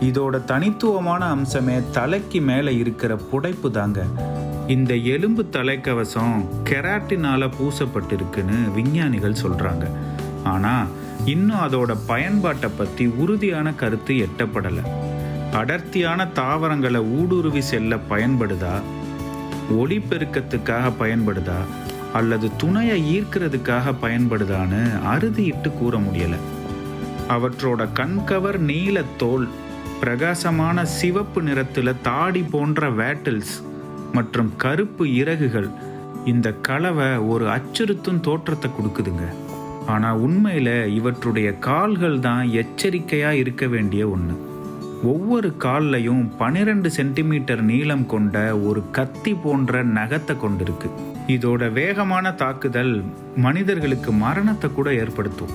இதோட தனித்துவமான அம்சமே தலைக்கு மேலே இருக்கிற புடைப்பு தாங்க. இந்த எலும்பு தலைக்கவசம் கெராட்டினால் பூசப்பட்டிருக்குன்னு விஞ்ஞானிகள் சொல்கிறாங்க ஆனால் இன்னும் அதோட பயன்பாட்டை பற்றி உறுதியான கருத்து எட்டப்படலை. அடர்த்தியான தாவரங்களை ஊடுருவி செல்ல பயன்படுதா? ஒளிப்பெருக்கத்துக்காக பயன்படுதா? அல்லது துணையை ஈர்க்கிறதுக்காக பயன்படுதான்னு அறுதியிட்டு கூற முடியலை. அவற்றோட கண்கவர் நீல தோல் பிரகாசமான சிவப்பு நிறத்தில் தாடி போன்ற வேட்டில்ஸ் மற்றும் கருப்பு இறகுகள் இந்த கலவை ஒரு அச்சுறுத்தும் தோற்றத்தை கொடுக்குதுங்க. ஆனால் உண்மையில் இவற்றுடைய கால்கள் தான் எச்சரிக்கையாக இருக்க வேண்டிய ஒன்று ஒவ்வொரு கால்லையும் 12 சென்டிமீட்டர் நீளம் கொண்ட ஒரு கத்தி போன்ற நகத்தை கொண்டிருக்கு. இதோட வேகமான தாக்குதல் மனிதர்களுக்கு மரணத்தை கூட ஏற்படுத்தும்.